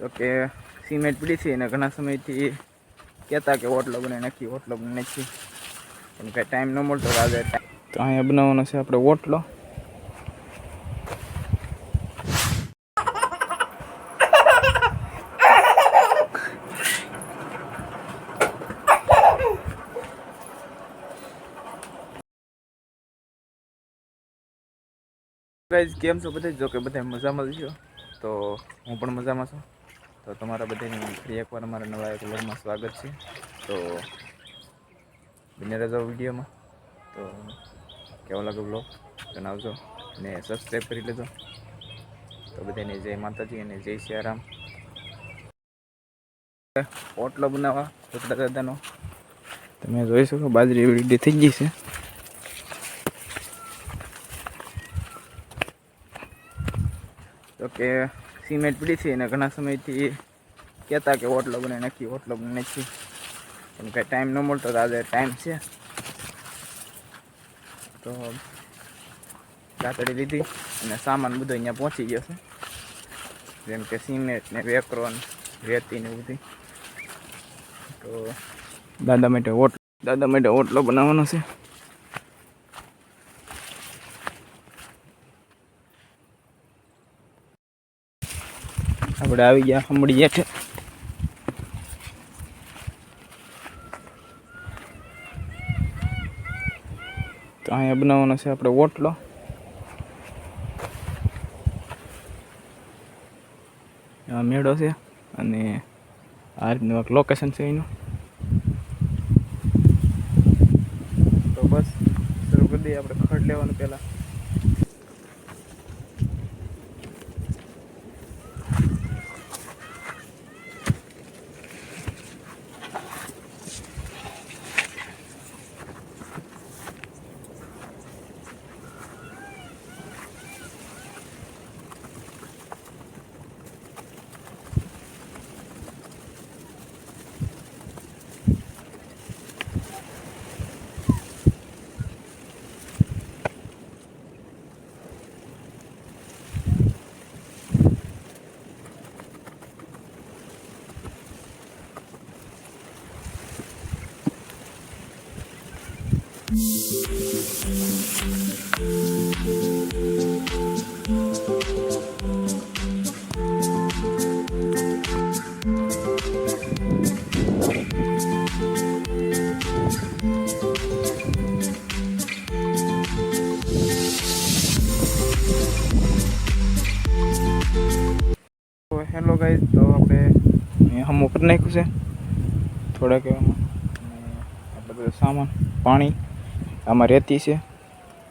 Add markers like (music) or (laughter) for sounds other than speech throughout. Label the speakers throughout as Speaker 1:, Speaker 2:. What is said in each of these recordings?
Speaker 1: તો કે સિમેન્ટ પડી છે અને ઘણા સમયથી કહેતા કે ઓટલો બને નાખી ઓટલો બને નાખી પણ કાંઈ ટાઈમ ન મળતો આજે તો અહીંયા બનાવવાનો છે આપણે ઓટલો. કેમ છો બધા? જો કે બધા મજામાં છો. તો હું પણ મજામાં છું. તો તમારા બધાની ફરી એકવાર અમારા નવા એક વ્લોગમાં સ્વાગત છે. તો બને રહેજો વિડીયોમાં. તો કેવો લાગે વ્લોગ જણાવજો અને સબસ્ક્રાઈબ કરી લેજો. તો બધાને જય માતાજી અને જય સિયારામ. ઓટલો બનાવવા ચોટલા દાદાનો. તમે જોઈ શકો બાજરી રેડી થઈ ગઈ છે. તો કે સિમેન્ટ પડી છે અને ઘણા સમયથી કહેતા કે ઓટલો બને નાખી ઓટલો બને નાખી પણ કાંઈ ટાઈમ ન મળતો આજે ટાઈમ છે. તો કાતડી લીધી અને સામાન બધો અહીંયા પહોંચી ગયો છે. જેમ કે સિમેન્ટ ને વેકરો ને રેતી ને બધી. તો દાદા માટે ઓટલો દાદા માટે ઓટલો બનાવવાનો છે. આપણે આવી ગયા, હમણાં હેઠે. તો અહીંયા બનાવવાનો છે આપણે ઓટલો. મેળો છે અને આ રીતનું એક લોકેશન છે એનું. તો બસ, શરૂ કરી દઈએ, આપણે ખડ લેવાનું પહેલાં. હેલો ગાઈઝ તો આપણે અહીંયા હમો કરી નાખ્યું છે થોડાક એવામાં અને આપણે બધો સામાન પાણી આમાં રેતી છે,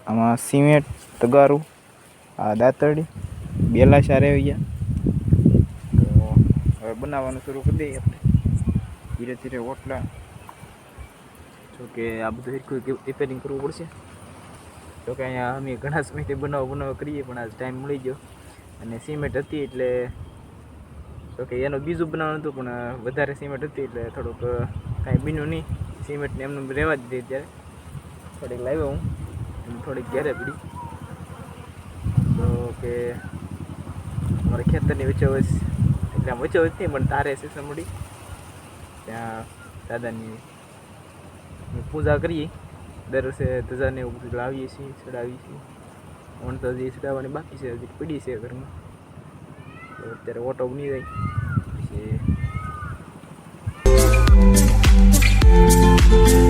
Speaker 1: આમાં સિમેન્ટ, તગારું, આ દાંતરડી બેલાશા રહી ગયા. તો હવે બનાવવાનું શરૂ કરી દઈએ આપણે. ધીરે ધીરે ઓટલા. જો કે આ બધું સરખું રિપેરિંગ કરવું પડશે. તો કે અહીંયા અમે ઘણા સમયથી બનાવ બનાવ કરીએ, પણ આજ ટાઈમ મળી ગયો. અને સિમેન્ટ હતી એટલે તો કે એનું બીજું બનાવવાનું હતું, પણ વધારે સિમેન્ટ હતી એટલે થોડુંક કાંઈ બીનું નહીં. સિમેન્ટને એમનું રહેવા જ દે ત્યારે. થોડીક લાવ્યો હું થોડીક ઘેરે પડી. તો કે મારે ખેતરની વચ્ચે વચ એટલે આમ વચ્ચે વચ નહીં, પણ તારે છે સમડી. ત્યાં દાદાની પૂજા કરીએ. દર વર્ષે ધજાને એવું બધું લાવીએ છીએ, ચડાવીએ છીએ. વણ તો હજી ચડાવવાની બાકી છે, હજી પડી છે ઘરમાં. તો અત્યારે ઓટો બની જાય. પછી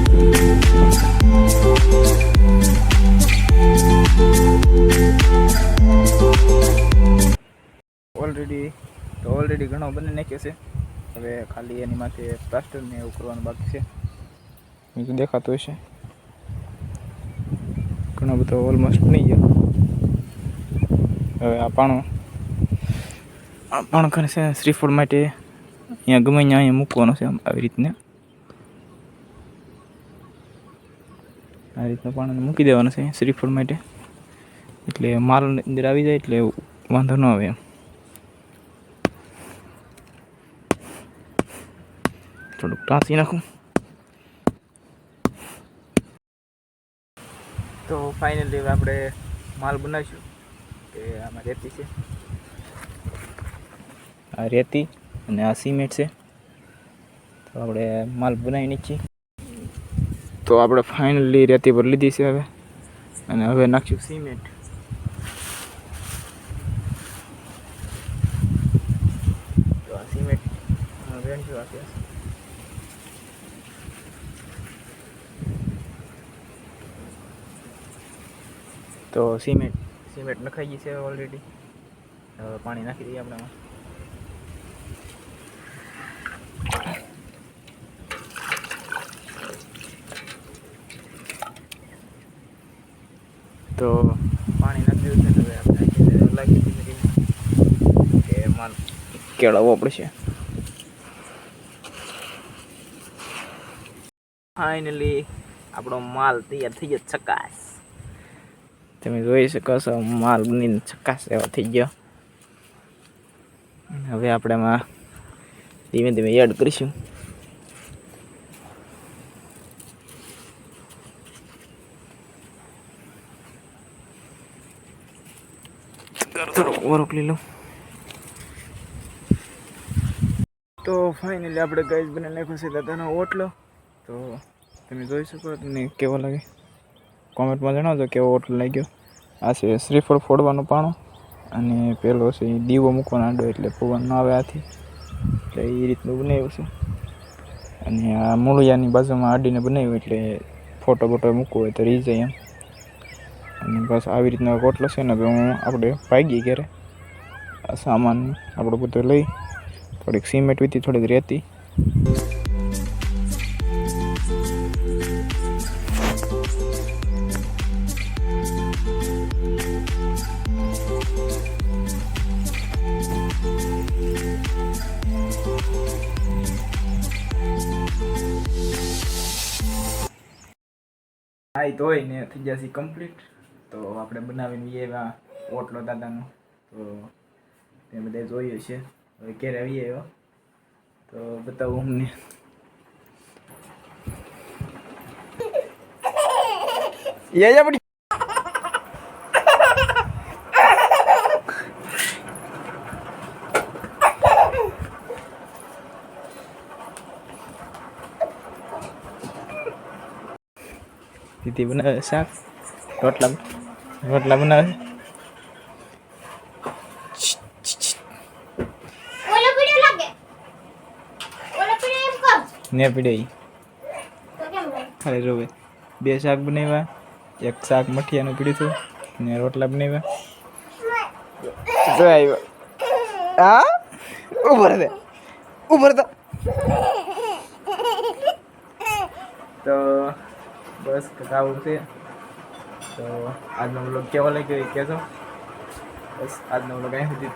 Speaker 1: ઓલરેડી ઓલરેડી ઘણો બની નાખ્યો છે. હવે ખાલી એની માથે પ્લાસ્ટર ને એવું કરવાનું બાકી છે. બીજું દેખાતું હશે. ઘણો બધો ઓલમોસ્ટ બની ગયો. હવે આ પાણો. આ પાણો કરે છે શ્રીફળ માટે અહીંયા ગમે ત્યાં અહીંયા મૂકવાનો છે આવી રીતને. આ રીતના પાણીને મૂકી દેવાનું છે શ્રીફળ માટે. એટલે માલ અંદર આવી જાય એટલે વાંધો ન આવે એમ. થોડુંક ટાંસી નાખું. તો ફાઇનલી આપણે માલ બનાવીશું કે આમાં રેતી છે. આ રેતી અને આ સિમેન્ટ છે. તો આપણે માલ બનાવી નાખીએ તો આપણે ફાઇનલી રેતી પર લીધી છે હવે. અને હવે નાખ્યું સિમેન્ટ. તો આ સિમેન્ટ વેણશું આ તો સિમેન્ટ. સિમેન્ટ નખાઈ ગઈ છે ઓલરેડી હવે પાણી નાખી દઈએ આપણે તો પાણી નાખી દીધું છે હવે આપણે લાગી ધીમે ધીમે કે માલ કેળવવો પડશે. ફાઇનલી આપણો માલ તૈયાર થઈ ગયો ચકાસ. તમે જોઈ શકો છો માલ બનીને ચકાસ એવો થઈ ગયો હવે આપણે એમાં ધીમે ધીમે એડ કરીશું ઓવરઓક લઈ લઉં તો ફાઇનલી આપણે ગાઈઝ બને નાખ્યો છે દાદાનો ઓટલો. તો તમે જોઈ શકો તમને કેવો લાગે? કોમેન્ટમાં જણાવજો કેવો હોટલ લાગ્યો. આ છે શ્રીફળ ફોડવાનું પાણો અને પેલો છે દીવો મૂકવાનો આંડો એટલે પવન ન આવે આથી. એટલે એ રીતનું બનાવ્યું છે. અને આ મૂળિયાની બાજુમાં આડીને બનાવ્યું એટલે ફોટો બોટો મૂકવો હોય તો રહી જાય એમ. અને બસ આવી રીતનો એક છે ને હું આપણે ભાગી ઘરે. સામાન આપણો બધો લઈ થોડીક સિમેન્ટ વીતી થોડીક રેતી હા તો હોય ને થઈ જશે કમ્પ્લીટ તો આપણે બનાવીને એવા ઓટલો દાદાનો. તો તે બધા જોયું છે હવે ક્યારે આવીએ એવો. તો બતાવું અમને. યા દીદી બનાવે શાક? રોટલા રોટલા બનાવે
Speaker 2: ઓલો પીડ્યો લાગે? ઓલો પીડ્યો એમ કર.
Speaker 1: ને પીડે ખાલી
Speaker 2: તો
Speaker 1: અરે જો બે શાક બનાવ્યા એક શાક મઠિયાનું પીડ્યું હતું ને રોટલા બનાવ્યા. જો આવ્યો હા? ઉભર દે ઉભર તો. (laughs) તો બસ આવું છે તો આજનો બ્લોગ કેવો લાગ્યો એ કહેજો. બસ આજનો બ્લોગ અહીં સુધી